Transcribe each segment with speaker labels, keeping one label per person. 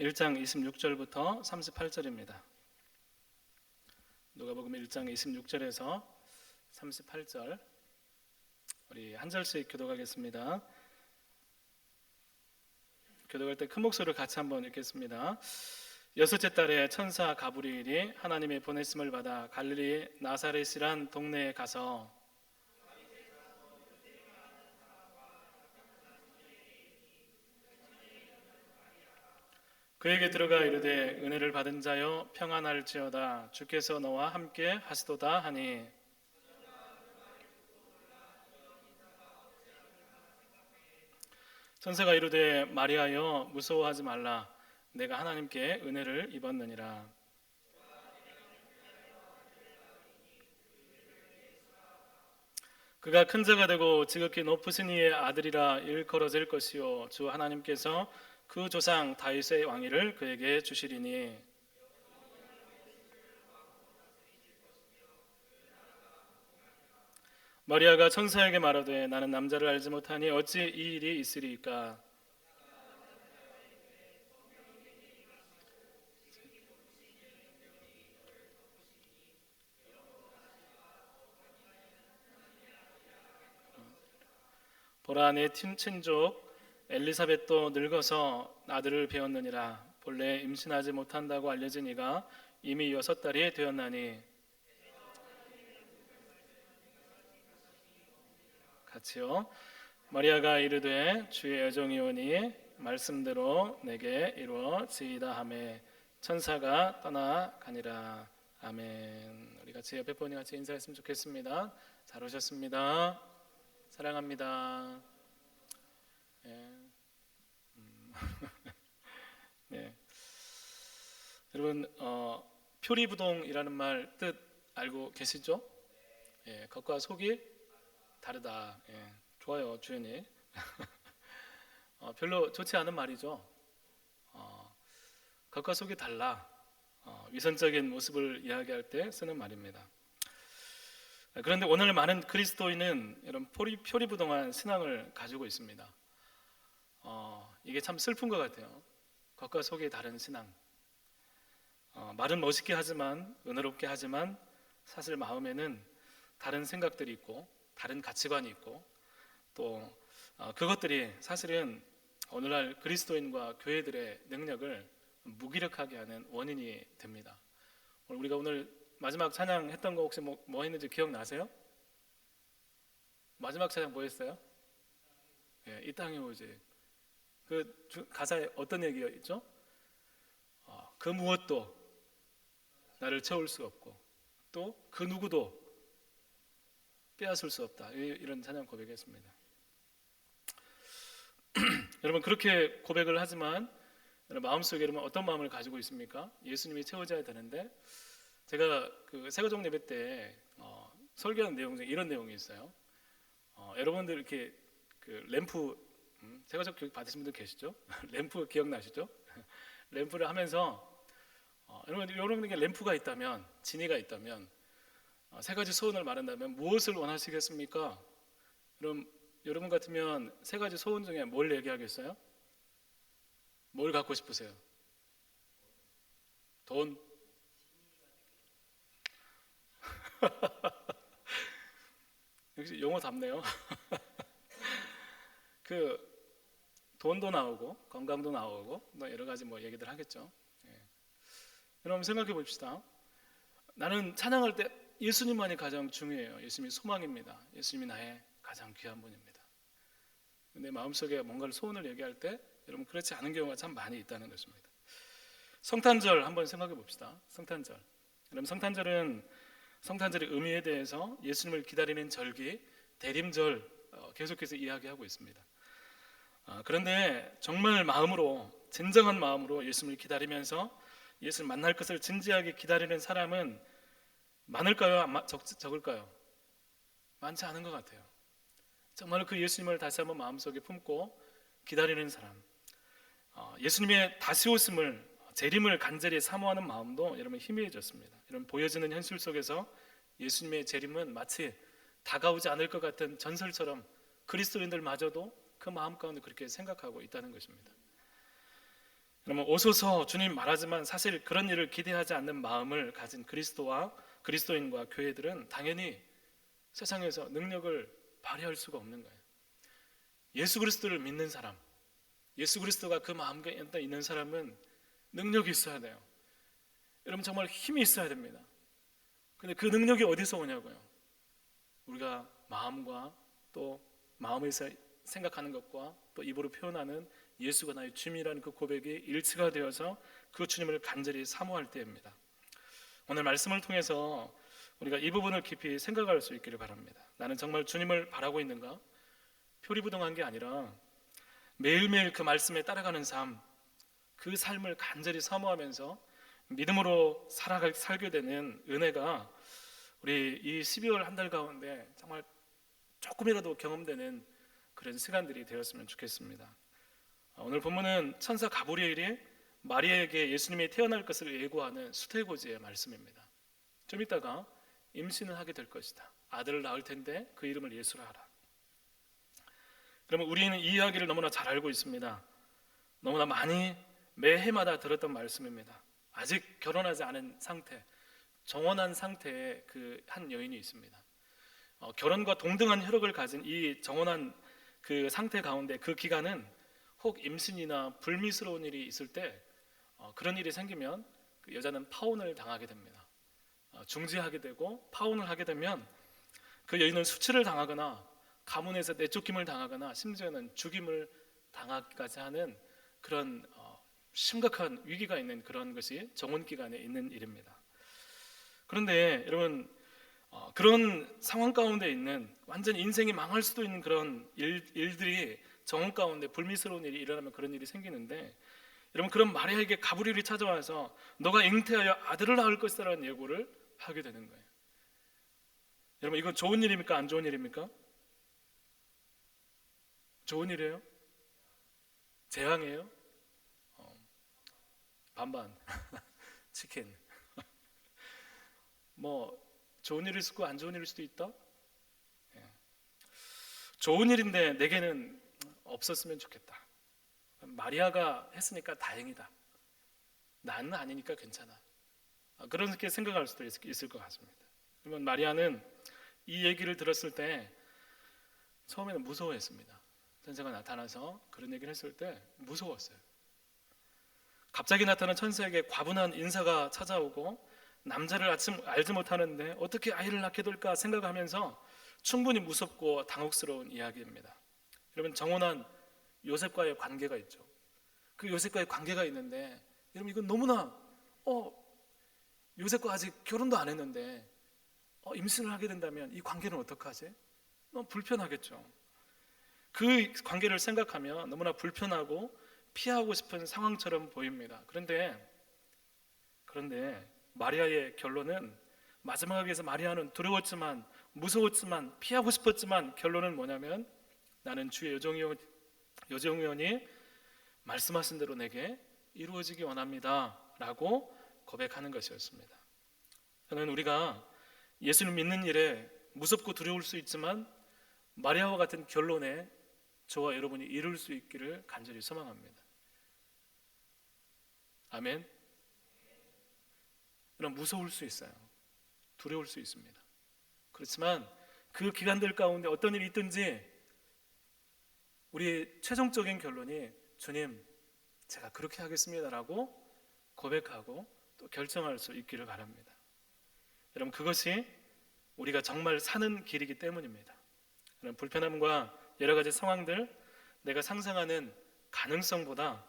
Speaker 1: 1장 26절부터 38절입니다. 누가복음 1장 26절에서 38절 우리 한 절씩 교독하겠습니다. 교독할 때 큰 목소리로 같이 한번 읽겠습니다. 여섯째 달에 천사 가브리엘이 하나님의 보냈음을 받아 갈릴리 나사렛이란 동네에 가서 그에게 들어가 이르되 은혜를 받은 자여 평안할지어다. 주께서 너와 함께 하시도다 하니. 천사가 이르되 마리아여 무서워하지 말라. 내가 하나님께 은혜를 입었느니라. 그가 큰 자가 되고 지극히 높으신 이의 아들이라 일컬어질 것이요. 주 하나님께서 그 조상 다윗의 왕위를 그에게 주시리니. 마리아가 천사에게 말하되 나는 남자를 알지 못하니 어찌 이 일이 있으리까? 보라 내 친친족 엘리사벳도 늙어서 아들을 배웠느니라. 본래 임신하지 못한다고 알려진 이가 이미 여섯 달이 되었나니. 같이요. 마리아가 이르되 주의 여종이오니 말씀대로 내게 이루어지이다 하매 천사가 떠나가니라. 아멘. 우리 같이 옆에 분이 같이 인사했으면 좋겠습니다. 잘 오셨습니다. 사랑합니다. 예. 음. 네. 여러분 어, 표리부동이라는 말 뜻 알고 계시죠? 예, 겉과 속이 다르다. 예, 좋아요, 주연이. 어, 별로 좋지 않은 말이죠. 어, 겉과 속이 달라. 어, 위선적인 모습을 이야기할 때 쓰는 말입니다. 그런데 오늘 많은 그리스도인은 이런 표리, 표리부동한 신앙을 가지고 있습니다. 어, 이게 참 슬픈 것 같아요. 겉과 속이 다른 신앙. 어, 말은 멋있게 하지만 은혜롭게 하지만 사실 마음에는 다른 생각들이 있고 다른 가치관이 있고 또 어, 그것들이 사실은 오늘날 그리스도인과 교회들의 능력을 무기력하게 하는 원인이 됩니다. 우리가 오늘 마지막 찬양 했던 거 혹시 뭐, 뭐 했는지 기억나세요? 마지막 찬양 뭐 했어요? 예, 이 땅에 오지. 그 주- 가사에 어떤 얘기가 있죠? 어, 그 무엇도 나를 채울 수 없고 또 그 누구도 빼앗을 수 없다. 이- 이런 찬양 고백했습니다. 여러분 그렇게 고백을 하지만 여러분 마음속에 여러분 어떤 마음을 가지고 있습니까? 예수님이 채워져야 되는데 제가 그 세가족 예배 때 어, 설교한 내용 중에 이런 내용이 있어요. 어, 여러분들 이렇게 그 램프 음, 세가족 교육 받으신 분들 계시죠? 램프 기억나시죠? 램프를 하면서 어, 여러분 여러분에게 램프가 있다면 진이가 있다면 어, 세 가지 소원을 말한다면 무엇을 원하시겠습니까? 그럼 여러분 같으면 세 가지 소원 중에 뭘 얘기하겠어요? 뭘 갖고 싶으세요? 돈? 역시 영어 답네요. 그 돈도 나오고 건강도 나오고 뭐 여러 가지 뭐 얘기들 하겠죠. 예. 여러분 생각해 봅시다. 나는 찬양할 때 예수님만이 가장 중요해요. 예수님이 소망입니다. 예수님이 나의 가장 귀한 분입니다. 내 마음속에 뭔가를 소원을 얘기할 때 여러분 그렇지 않은 경우가 참 많이 있다는 것입니다. 성탄절 한번 생각해 봅시다. 성탄절. 여러분 성탄절은 성탄절의 의미에 대해서 예수님을 기다리는 절기 대림절 어, 계속해서 이야기하고 있습니다. 아, 그런데 정말 마음으로 진정한 마음으로 예수님을 기다리면서 예수를 만날 것을 진지하게 기다리는 사람은 많을까요? 안 마- 적, 적을까요? 많지 않은 것 같아요. 정말 그 예수님을 다시 한번 마음속에 품고 기다리는 사람, 어, 예수님의 다시 오심을 재림을 간절히 사모하는 마음도 여러분 희미해졌습니다. 여러분 보여지는 현실 속에서 예수님의 재림은 마치 다가오지 않을 것 같은 전설처럼 그리스도인들마저도 그 마음 가운데 그렇게 생각하고 있다는 것입니다. 그러면 오소서 주님 말하지만 사실 그런 일을 기대하지 않는 마음을 가진 그리스도와 그리스도인과 교회들은 당연히 세상에서 능력을 발휘할 수가 없는 거예요. 예수 그리스도를 믿는 사람, 예수 그리스도가 그 마음에 있는 사람은 능력이 있어야 돼요. 여러분 정말 힘이 있어야 됩니다. 근데 그 능력이 어디서 오냐고요? 우리가 마음과 또 마음에서 생각하는 것과 또 입으로 표현하는 예수가 나의 주님이라는 그 고백이 일치가 되어서 그 주님을 간절히 사모할 때입니다. 오늘 말씀을 통해서 우리가 이 부분을 깊이 생각할 수 있기를 바랍니다. 나는 정말 주님을 바라고 있는가? 표리부동한 게 아니라 매일매일 그 말씀에 따라가는 삶, 그 삶을 간절히 사모하면서 믿음으로 살아갈 살게 되는 은혜가 우리 이 12월 한 달 가운데 정말 조금이라도 경험되는 그런 시간들이 되었으면 좋겠습니다. 오늘 본문은 천사 가브리엘이 마리아에게 예수님이 태어날 것을 예고하는 수태고지의 말씀입니다. 좀 이따가 임신을 하게 될 것이다. 아들을 낳을 텐데 그 이름을 예수라 하라. 그러면 우리는 이 이야기를 너무나 잘 알고 있습니다. 너무나 많이 매 해마다 들었던 말씀입니다. 아직 결혼하지 않은 상태, 정원한 상태의 그 한 여인이 있습니다. 어, 결혼과 동등한 혈육을 가진 이 정원한 그 상태 가운데 그 기간은 혹 임신이나 불미스러운 일이 있을 때 어, 그런 일이 생기면 그 여자는 파혼을 당하게 됩니다. 어, 중지하게 되고 파혼을 하게 되면 그 여인은 수치를 당하거나 가문에서 내쫓김을 당하거나 심지어는 죽임을 당하기까지 하는 그런 어, 심각한 위기가 있는 그런 것이 정원 기간에 있는 일입니다. 그런데 여러분 어, 그런 상황 가운데 있는 완전 인생이 망할 수도 있는 그런 일, 일들이 정원 가운데 불미스러운 일이 일어나면 그런 일이 생기는데 여러분 그런 마리아에게 가브리엘이 찾아와서 너가 잉태하여 아들을 낳을 것이라는 예고를 하게 되는 거예요. 여러분 이건 좋은 일입니까 안 좋은 일입니까? 좋은 일이에요? 재앙이에요? 어, 반반 치킨 뭐 좋은 일일 수도 안 좋은 일일 수도 있다. 예. 좋은 일인데 내게는 없었으면 좋겠다. 마리아가 했으니까 다행이다. 나는 아니니까 괜찮아. 아, 그렇게 생각할 수도 있을 것 같습니다. 그러면 마리아는 이 얘기를 들었을 때 처음에는 무서워했습니다. 천사가 나타나서 그런 얘기를 했을 때 무서웠어요. 갑자기 나타난 천사에게 과분한 인사가 찾아오고 남자를 알지 못하는데 어떻게 아이를 낳게 될까 생각하면서 충분히 무섭고 당혹스러운 이야기입니다. 여러분 정원한 요셉과의 관계가 있죠. 그 요셉과의 관계가 있는데 여러분 이건 너무나 어 요셉과 아직 결혼도 안 했는데 어, 임신을 하게 된다면 이 관계는 어떡하지? 너무 불편하겠죠. 그 관계를 생각하면 너무나 불편하고 피하고 싶은 상황처럼 보입니다. 그런데 그런데 마리아의 결론은 마지막에서 마리아는 두려웠지만 무서웠지만 피하고 싶었지만 결론은 뭐냐면 나는 주의 여정위원 여정위원이 말씀하신 대로 내게 이루어지기 원합니다라고 고백하는 것이었습니다. 저는 우리가 예수를 믿는 일에 무섭고 두려울 수 있지만 마리아와 같은 결론에 저와 여러분이 이룰 수 있기를 간절히 소망합니다. 아멘. 여러분 무서울 수 있어요. 두려울 수 있습니다. 그렇지만 그 기간들 가운데 어떤 일이 있든지 우리 최종적인 결론이 주님 제가 그렇게 하겠습니다라고 고백하고 또 결정할 수 있기를 바랍니다. 여러분 그것이 우리가 정말 사는 길이기 때문입니다. 여러분 불편함과 여러 가지 상황들 내가 상상하는 가능성보다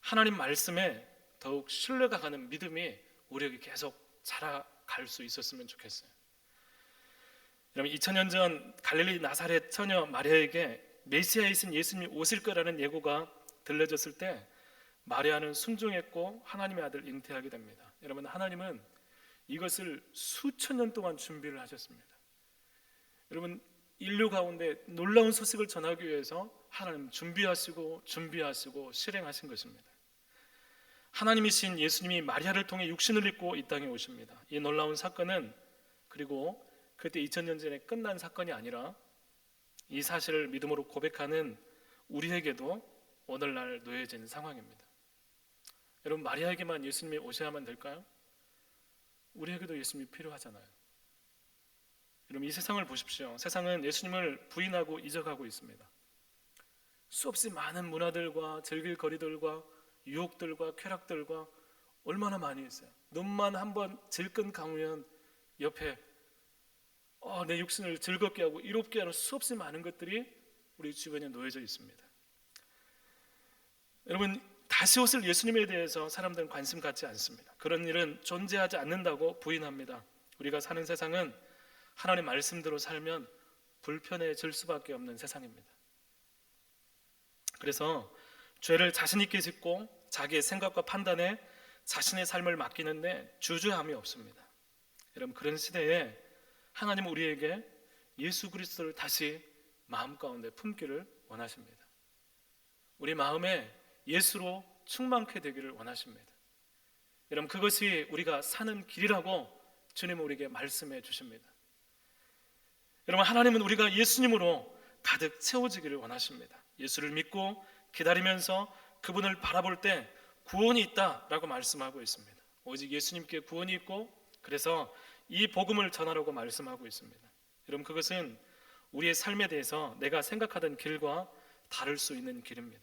Speaker 1: 하나님 말씀에 더욱 신뢰가 가는 믿음이 우리에게 계속 자라갈 수 있었으면 좋겠어요. 여러분 2000년 전 갈릴리 나사렛 처녀 마리아에게 메시아 이신 예수님이 오실 거라는 예고가 들려졌을 때 마리아는 순종했고 하나님의 아들 잉태하게 됩니다. 여러분 하나님은 이것을 수천 년 동안 준비를 하셨습니다. 여러분 인류 가운데 놀라운 소식을 전하기 위해서 하나님 준비하시고 준비하시고 실행하신 것입니다. 하나님이신 예수님이 마리아를 통해 육신을 입고 이 땅에 오십니다. 이 놀라운 사건은 그리고 그때 2000년 전에 끝난 사건이 아니라 이 사실을 믿음으로 고백하는 우리에게도 오늘날 놓여진 상황입니다. 여러분 마리아에게만 예수님이 오셔야만 될까요? 우리에게도 예수님이 필요하잖아요. 여러분 이 세상을 보십시오. 세상은 예수님을 부인하고 잊어가고 있습니다. 수없이 많은 문화들과 즐길 거리들과 유혹들과 쾌락들과 얼마나 많이 있어요. 눈만 한번 질끈 감으면 옆에 어, 내 육신을 즐겁게 하고 이롭게 하는 수없이 많은 것들이 우리 주변에 놓여져 있습니다. 여러분 다시 오실 예수님에 대해서 사람들은 관심 갖지 않습니다. 그런 일은 존재하지 않는다고 부인합니다. 우리가 사는 세상은 하나님 말씀대로 살면 불편해질 수밖에 없는 세상입니다. 그래서 죄를 자신 있게 짓고 자기의 생각과 판단에 자신의 삶을 맡기는데 주저함이 없습니다. 여러분 그런 시대에 하나님은 우리에게 예수 그리스도를 다시 마음 가운데 품기를 원하십니다. 우리 마음에 예수로 충만케 되기를 원하십니다. 여러분 그것이 우리가 사는 길이라고 주님은 우리에게 말씀해 주십니다. 여러분 하나님은 우리가 예수님으로 가득 채워지기를 원하십니다. 예수를 믿고 기다리면서 그분을 바라볼 때 구원이 있다라고 말씀하고 있습니다. 오직 예수님께 구원이 있고 그래서 이 복음을 전하라고 말씀하고 있습니다. 여러분 그것은 우리의 삶에 대해서 내가 생각하던 길과 다를 수 있는 길입니다.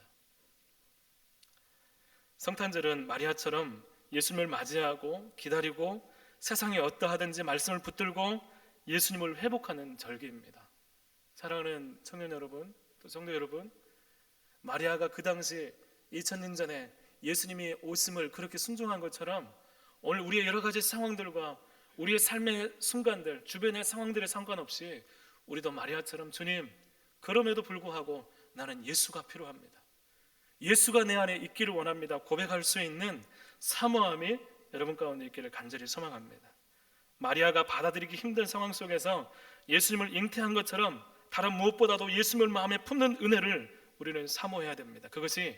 Speaker 1: 성탄절은 마리아처럼 예수님을 맞이하고 기다리고 세상에 어떠하든지 말씀을 붙들고 예수님을 회복하는 절기입니다. 사랑하는 청년 여러분, 또 성도 여러분, 마리아가 그 당시 2000년 전에 예수님이 오심을 그렇게 순종한 것처럼 오늘 우리의 여러 가지 상황들과 우리의 삶의 순간들, 주변의 상황들에 상관없이 우리도 마리아처럼 주님, 그럼에도 불구하고 나는 예수가 필요합니다. 예수가 내 안에 있기를 원합니다. 고백할 수 있는 사모함이 여러분 가운데 있기를 간절히 소망합니다. 마리아가 받아들이기 힘든 상황 속에서 예수님을 잉태한 것처럼 다른 무엇보다도 예수님을 마음에 품는 은혜를 우리는 사모해야 됩니다. 그것이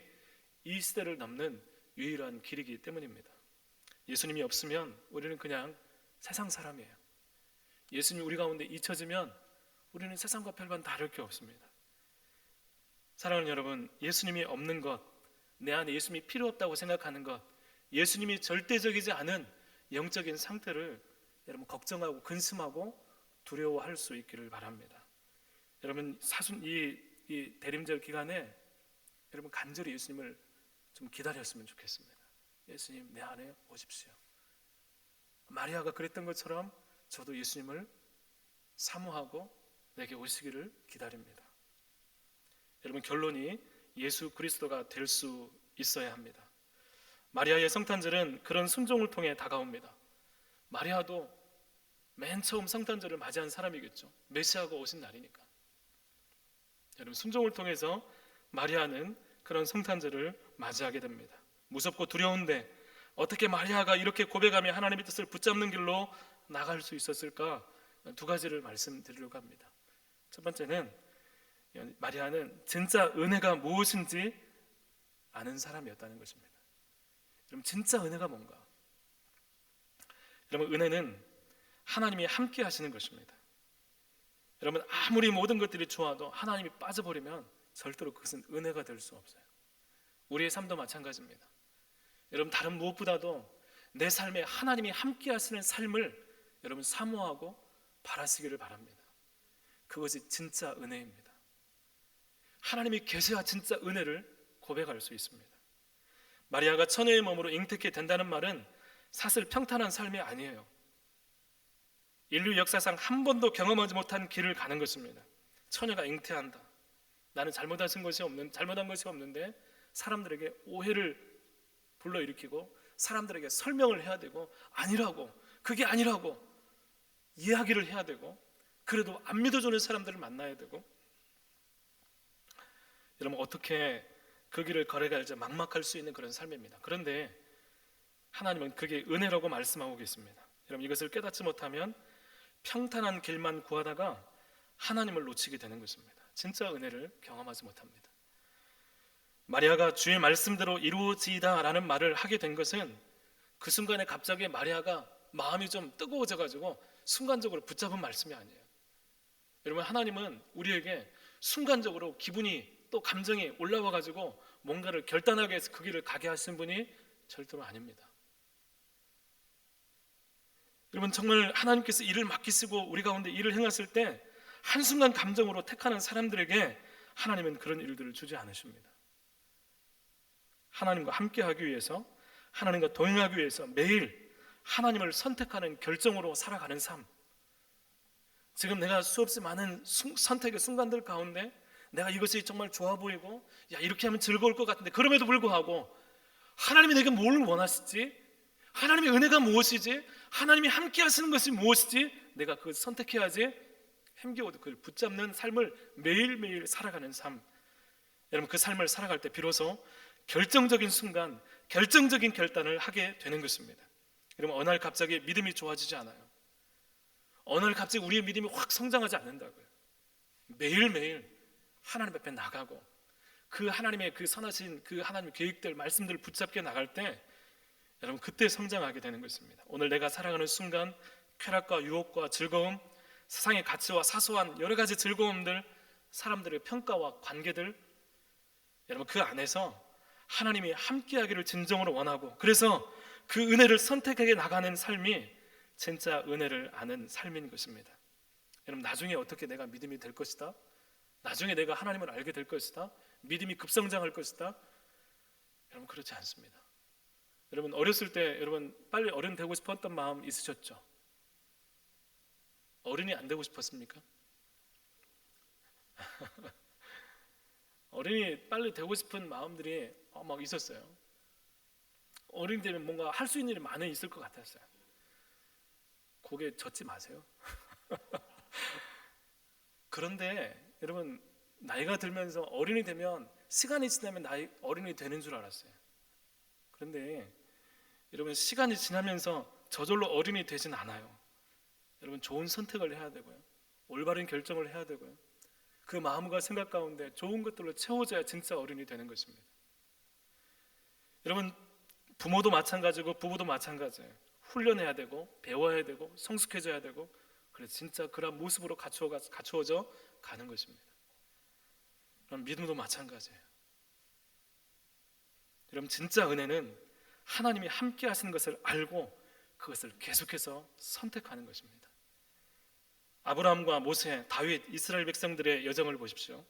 Speaker 1: 이 시대를 넘는 유일한 길이기 때문입니다. 예수님이 없으면 우리는 그냥 세상 사람이에요. 예수님이 우리 가운데 잊혀지면 우리는 세상과 별반 다를 게 없습니다. 사랑하는 여러분, 예수님이 없는 것, 내 안에 예수님이 필요 없다고 생각하는 것, 예수님이 절대적이지 않은 영적인 상태를 여러분 걱정하고 근심하고 두려워할 수 있기를 바랍니다. 여러분 사순 이, 이 대림절 기간에 여러분 간절히 예수님을 좀 기다렸으면 좋겠습니다. 예수님 내 안에 오십시오. 마리아가 그랬던 것처럼 저도 예수님을 사모하고 내게 오시기를 기다립니다. 여러분 결론이 예수 그리스도가 될 수 있어야 합니다. 마리아의 성탄절은 그런 순종을 통해 다가옵니다. 마리아도 맨 처음 성탄절을 맞이한 사람이겠죠. 메시아가 오신 날이니까. 여러분 순종을 통해서 마리아는 그런 성탄절을 맞이하게 됩니다. 무섭고 두려운데 어떻게 마리아가 이렇게 고백하며 하나님의 뜻을 붙잡는 길로 나갈 수 있었을까? 두 가지를 말씀드리려고 합니다. 첫 번째는 마리아는 진짜 은혜가 무엇인지 아는 사람이었다는 것입니다. 여러분 진짜 은혜가 뭔가? 여러분 은혜는 하나님이 함께 하시는 것입니다. 여러분 아무리 모든 것들이 좋아도 하나님이 빠져버리면 절대로 그것은 은혜가 될 수 없어요. 우리의 삶도 마찬가지입니다. 여러분 다른 무엇보다도 내 삶에 하나님이 함께 하시는 삶을 여러분 사모하고 바라시기를 바랍니다. 그것이 진짜 은혜입니다. 하나님이 계셔야 진짜 은혜를 고백할 수 있습니다. 마리아가 처녀의 몸으로 잉태케 된다는 말은 사실 평탄한 삶이 아니에요. 인류 역사상 한 번도 경험하지 못한 길을 가는 것입니다. 처녀가 잉태한다. 나는 잘못한 것이 없는 잘못한 것이 없는데 사람들에게 오해를 불러일으키고 사람들에게 설명을 해야 되고 아니라고 그게 아니라고 이야기를 해야 되고 그래도 안 믿어주는 사람들을 만나야 되고 여러분 어떻게 그 길을 걸어갈지 막막할 수 있는 그런 삶입니다. 그런데 하나님은 그게 은혜라고 말씀하고 계십니다. 여러분 이것을 깨닫지 못하면 평탄한 길만 구하다가 하나님을 놓치게 되는 것입니다. 진짜 은혜를 경험하지 못합니다. 마리아가 주의 말씀대로 이루어지다라는 말을 하게 된 것은 그 순간에 갑자기 마리아가 마음이 좀 뜨거워져 가지고 순간적으로 붙잡은 말씀이 아니에요. 여러분 하나님은 우리에게 순간적으로 기분이 또 감정이 올라와 가지고 뭔가를 결단하게 해서 그 길을 가게 하신 분이 절대로 아닙니다. 여러분 정말 하나님께서 일을 맡기시고 우리 가운데 일을 행하실 때 한순간 감정으로 택하는 사람들에게 하나님은 그런 일들을 주지 않으십니다. 하나님과 함께하기 위해서 하나님과 동행하기 위해서 매일 하나님을 선택하는 결정으로 살아가는 삶. 지금 내가 수없이 많은 순- 선택의 순간들 가운데 내가 이것이 정말 좋아 보이고 야 이렇게 하면 즐거울 것 같은데 그럼에도 불구하고 하나님이 내게 뭘 원하시지? 하나님의 은혜가 무엇이지? 하나님이 함께 하시는 것이 무엇이지? 내가 그걸 선택해야지. 힘겨워도 그걸 붙잡는 삶을 매일매일 살아가는 삶. 여러분 그 삶을 살아갈 때 비로소 결정적인 순간, 결정적인 결단을 하게 되는 것입니다. 여러분 어느 날 갑자기 믿음이 좋아지지 않아요. 어느 날 갑자기 우리의 믿음이 확 성장하지 않는다고요. 매일매일 하나님 앞에 나가고 그 하나님의 그 선하신 그 하나님의 계획들 말씀들을 붙잡게 나갈 때 여러분 그때 성장하게 되는 것입니다. 오늘 내가 살아가는 순간 쾌락과 유혹과 즐거움, 세상의 가치와 사소한 여러 가지 즐거움들, 사람들의 평가와 관계들 여러분 그 안에서 하나님이 함께하기를 진정으로 원하고 그래서 그 은혜를 선택하게 나가는 삶이 진짜 은혜를 아는 삶인 것입니다. 여러분 나중에 어떻게 내가 믿음이 될 것이다. 나중에 내가 하나님을 알게 될 것이다. 믿음이 급성장할 것이다. 여러분 그렇지 않습니다. 여러분 어렸을 때 여러분 빨리 어른 되고 싶었던 마음 있으셨죠? 어른이 안 되고 싶었습니까? 어른이 빨리 되고 싶은 마음들이 어, 막 있었어요. 어른이 되면 뭔가 할 수 있는 일이 많이 있을 것 같았어요. 고개 젓지 마세요. 그런데 여러분 나이가 들면서 어른이 되면 시간이 지나면 나이 어른이 되는 줄 알았어요. 그런데 여러분 시간이 지나면서 저절로 어른이 되진 않아요. 여러분 좋은 선택을 해야 되고요. 올바른 결정을 해야 되고요. 그 마음과 생각 가운데 좋은 것들로 채워져야 진짜 어른이 되는 것입니다. 여러분 부모도 마찬가지고 부부도 마찬가지예요. 훈련해야 되고 배워야 되고 성숙해져야 되고 그래 진짜 그런 모습으로 갖추어 갖추어져 가는 것입니다. 그럼 믿음도 마찬가지예요. 여러분 진짜 은혜는 하나님이 함께 하시는 것을 알고 그것을 계속해서 선택하는 것입니다. 아브라함과 모세, 다윗, 이스라엘 백성들의 여정을 보십시오.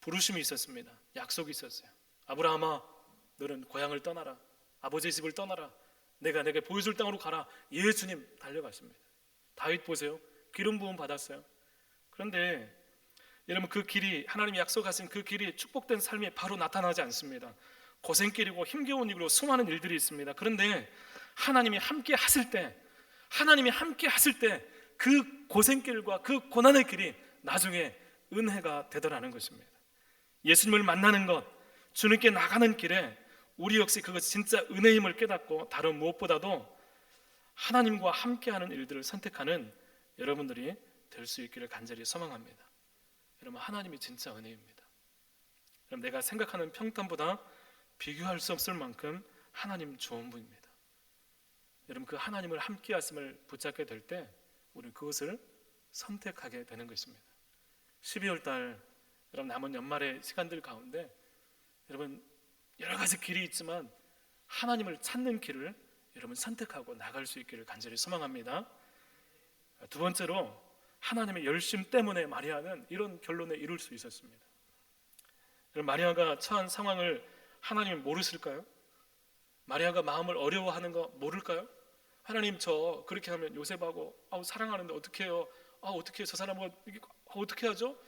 Speaker 1: 부르심이 있었습니다. 약속이 있었어요. 아브라함아, 너는 고향을 떠나라. 아버지의 집을 떠나라. 내가 내게 보여줄 땅으로 가라. 예, 주님 달려갔습니다. 다윗 보세요. 기름 부음 받았어요. 그런데 여러분 그 길이 하나님이 약속하신 그 길이 축복된 삶이 바로 나타나지 않습니다. 고생길이고 힘겨운 일이고 수많은 일들이 있습니다. 그런데 하나님이 함께 하실 때 하나님이 함께 하실 때 그 고생길과 그 고난의 길이 나중에 은혜가 되더라는 것입니다. 예수님을 만나는 것, 주님께 나가는 길에 우리 역시 그것이 진짜 은혜임을 깨닫고 다른 무엇보다도 하나님과 함께하는 일들을 선택하는 여러분들이 될 수 있기를 간절히 소망합니다. 여러분 하나님이 진짜 은혜입니다. 그럼 내가 생각하는 평탄보다 비교할 수 없을 만큼 하나님 좋은 분입니다. 여러분 그 하나님을 함께 하심을 붙잡게 될 때 우리는 그것을 선택하게 되는 것입니다. 12월 달 여러분 남은 연말의 시간들 가운데 여러분 여러 가지 길이 있지만 하나님을 찾는 길을 여러분 선택하고 나갈 수 있기를 간절히 소망합니다. 두 번째로 하나님의 열심 때문에 마리아는 이런 결론에 이룰 수 있었습니다. 마리아가 처한 상황을 하나님이 모르실까요? 마리아가 마음을 어려워하는 거 모를까요? 하나님 저 그렇게 하면 요셉하고 아우 사랑하는데 어떻게 해요? 아 어떻게 저 사람과 어떻게 하죠?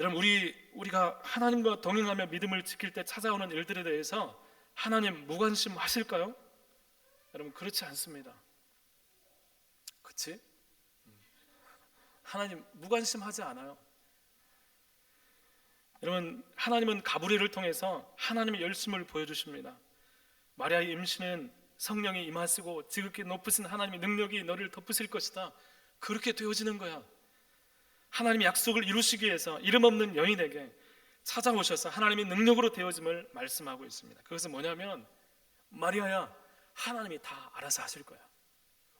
Speaker 1: 여러분 우리 우리가 하나님과 동행하며 믿음을 지킬 때 찾아오는 일들에 대해서 하나님 무관심하실까요? 여러분 그렇지 않습니다. 그렇지? 하나님 무관심하지 않아요. 여러분 하나님은 가브리엘을 통해서 하나님의 열심을 보여주십니다. 마리아의 임신은 성령이 임하시고 지극히 높으신 하나님의 능력이 너를 덮으실 것이다. 그렇게 되어지는 거야. 하나님의 약속을 이루시기 위해서 이름 없는 여인에게 찾아오셔서 하나님의 능력으로 되어짐을 말씀하고 있습니다. 그것은 뭐냐면 마리아야 하나님이 다 알아서 하실 거야.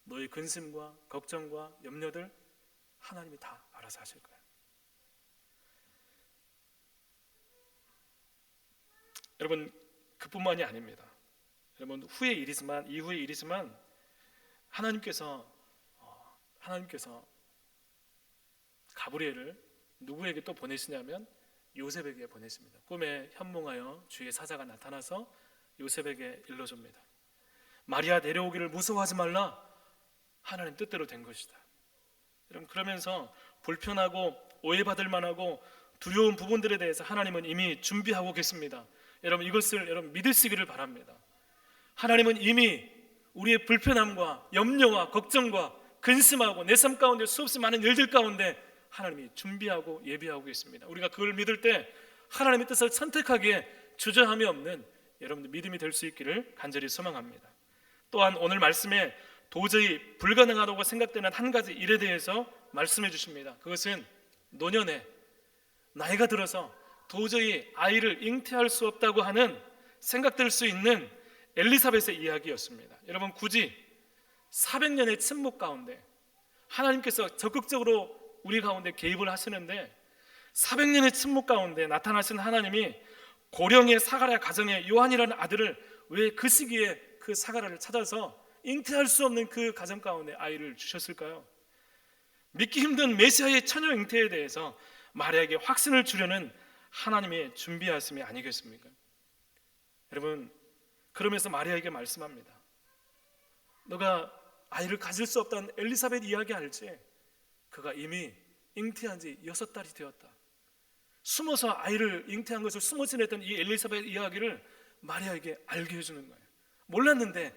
Speaker 1: 너의 근심과 걱정과 염려들 하나님이 다 알아서 하실 거야. 여러분 그뿐만이 아닙니다. 여러분 후의 일이지만 이후의 일이지만 하나님께서 어, 하나님께서 가브리엘을 누구에게 또 보내시냐면 요셉에게 보내십니다. 꿈에 현몽하여 주의 사자가 나타나서 요셉에게 일러줍니다. 마리아 내려오기를 무서워하지 말라. 하나님 뜻대로 된 것이다. 여러분 그러면서 불편하고 오해받을 만하고 두려운 부분들에 대해서 하나님은 이미 준비하고 계십니다. 여러분 이것을 여러분 믿으시기를 바랍니다. 하나님은 이미 우리의 불편함과 염려와 걱정과 근심하고 내 삶 가운데 수없이 많은 일들 가운데 하나님이 준비하고 예비하고 있습니다. 우리가 그걸 믿을 때 하나님의 뜻을 선택하기에 주저함이 없는 여러분들 믿음이 될 수 있기를 간절히 소망합니다. 또한 오늘 말씀에 도저히 불가능하다고 생각되는 한 가지 일에 대해서 말씀해 주십니다. 그것은 노년에 나이가 들어서 도저히 아이를 잉태할 수 없다고 하는 생각될 수 있는 엘리사벳의 이야기였습니다. 여러분 굳이 400년의 침묵 가운데 하나님께서 적극적으로 우리 가운데 개입을 하시는데 400년의 침묵 가운데 나타나신 하나님이 고령의 사가랴 가정의 요한이라는 아들을 왜 그 시기에 그 사가랴를 찾아서 잉태할 수 없는 그 가정 가운데 아이를 주셨을까요? 믿기 힘든 메시아의 처녀 잉태에 대해서 마리아에게 확신을 주려는 하나님의 준비하심이 아니겠습니까? 여러분 그러면서 마리아에게 말씀합니다. 너가 아이를 가질 수 없다는 엘리사벳 이야기 알지? 그가 이미 잉태한 지 여섯 달이 되었다. 숨어서 아이를 잉태한 것을 숨어 지냈던 이 엘리사벳 이야기를 마리아에게 알게 해주는 거예요. 몰랐는데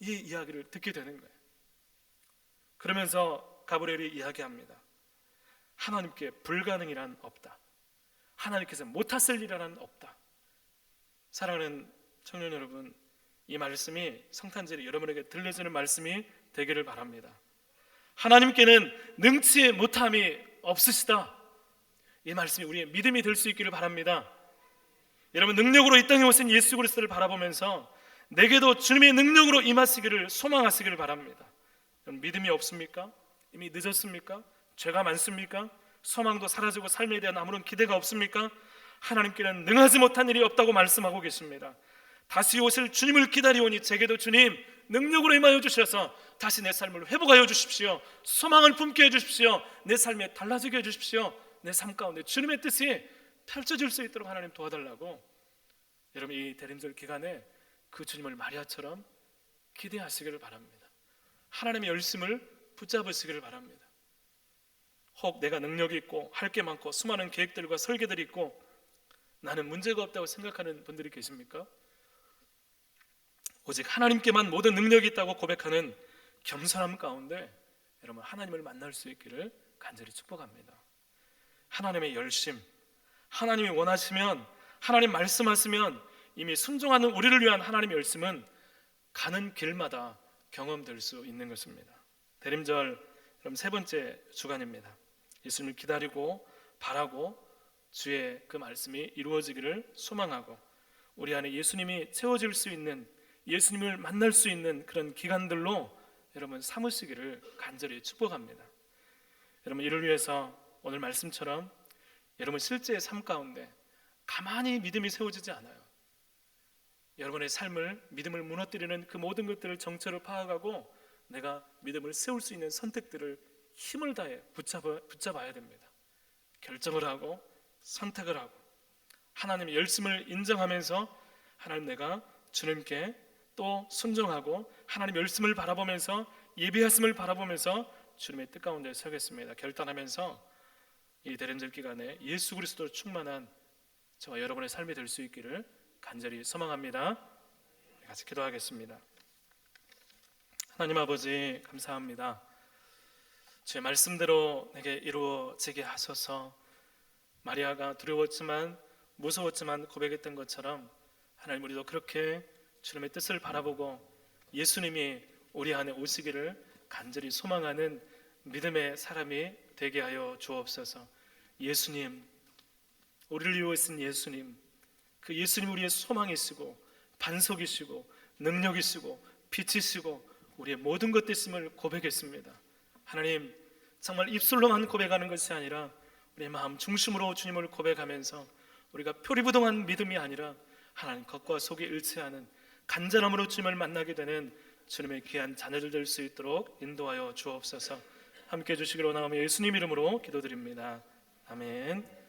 Speaker 1: 이 이야기를 듣게 되는 거예요. 그러면서 가브리엘이 이야기합니다. 하나님께 불가능이란 없다. 하나님께서 못하실 일이란 없다. 사랑하는 청년 여러분, 이 말씀이 성탄절에 여러분에게 들려주는 말씀이 되기를 바랍니다. 하나님께는 능치 못함이 없으시다. 이 말씀이 우리의 믿음이 될 수 있기를 바랍니다. 여러분 능력으로 이 땅에 오신 예수 그리스도를 바라보면서 내게도 주님의 능력으로 임하시기를 소망하시기를 바랍니다. 믿음이 없습니까? 이미 늦었습니까? 죄가 많습니까? 소망도 사라지고 삶에 대한 아무런 기대가 없습니까? 하나님께는 능하지 못한 일이 없다고 말씀하고 계십니다. 다시 오실 주님을 기다리오니 제게도 주님 능력으로 임하여 주셔서 다시 내 삶을 회복하여 주십시오. 소망을 품게 해 주십시오. 내 삶에 달라지게 해 주십시오. 내 삶 가운데 주님의 뜻이 펼쳐질 수 있도록 하나님 도와달라고 여러분 이 대림절 기간에 그 주님을 마리아처럼 기대하시기를 바랍니다. 하나님의 열심을 붙잡으시기를 바랍니다. 혹 내가 능력이 있고 할 게 많고 수많은 계획들과 설계들이 있고 나는 문제가 없다고 생각하는 분들이 계십니까? 오직 하나님께만 모든 능력이 있다고 고백하는 겸손함 가운데 여러분 하나님을 만날 수 있기를 간절히 축복합니다. 하나님의 열심, 하나님이 원하시면 하나님 말씀하시면 이미 순종하는 우리를 위한 하나님의 열심은 가는 길마다 경험될 수 있는 것입니다. 대림절 그럼 세 번째 주간입니다. 예수님을 기다리고 바라고 주의 그 말씀이 이루어지기를 소망하고 우리 안에 예수님이 채워질 수 있는 예수님을 만날 수 있는 그런 기간들로 여러분 삼으시기를 간절히 축복합니다. 여러분 이를 위해서 오늘 말씀처럼 여러분 실제의 삶 가운데 가만히 믿음이 세워지지 않아요. 여러분의 삶을 믿음을 무너뜨리는 그 모든 것들을 정체로 파악하고 내가 믿음을 세울 수 있는 선택들을 힘을 다해 붙잡아, 붙잡아야 됩니다. 결정을 하고 선택을 하고 하나님의 열심을 인정하면서 하나님 내가 주님께 또 순종하고 하나님 열심을 바라보면서 예비하심을 바라보면서 주님의 뜻 가운데 서겠습니다. 결단하면서 이 대림절 기간에 예수 그리스도로 충만한 저와 여러분의 삶이 될 수 있기를 간절히 소망합니다. 같이 기도하겠습니다. 하나님 아버지 감사합니다. 주의 말씀대로 내게 이루어지게 하소서. 마리아가 두려웠지만 무서웠지만 고백했던 것처럼 하나님 우리도 그렇게 주님의 뜻을 바라보고 예수님이 우리 안에 오시기를 간절히 소망하는 믿음의 사람이 되게 하여 주옵소서. 예수님, 우리를 위하신 예수님, 그 예수님 우리의 소망이시고 반석이시고 능력이시고 빛이시고 우리의 모든 것 되심을 고백했습니다. 하나님, 정말 입술로만 고백하는 것이 아니라 우리의 마음 중심으로 주님을 고백하면서 우리가 표리부동한 믿음이 아니라 하나님 겉과 속이 일치하는 간절함으로 주님을 만나게 되는 주님의 귀한 자녀들 될 수 있도록 인도하여 주옵소서. 함께 해 주시기로 원하며 예수님 이름으로 기도드립니다. 아멘.